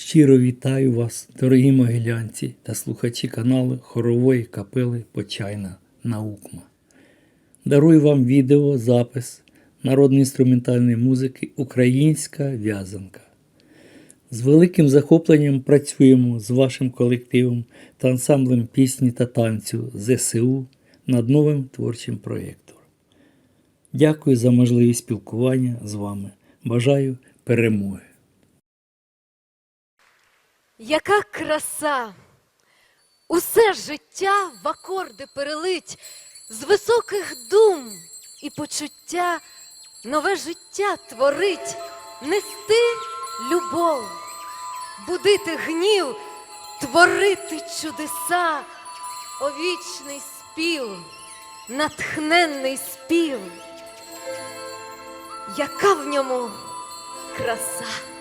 Щиро вітаю вас, дорогі могилянці та слухачі каналу хорової капели Почайна Наукма. Дарую вам відео, запис народної інструментальної музики Українська в'язанка. З великим захопленням працюємо з вашим колективом та ансамблем пісні та танцю ЗСУ над новим творчим проєктом. Дякую за можливість спілкування з вами. Бажаю перемоги! Яка краса! Усе життя в акорди перелить з високих дум і почуття нове життя творить, нести любов, будити гнів, творити чудеса, овічний спів, натхненний спів. Яка в ньому краса!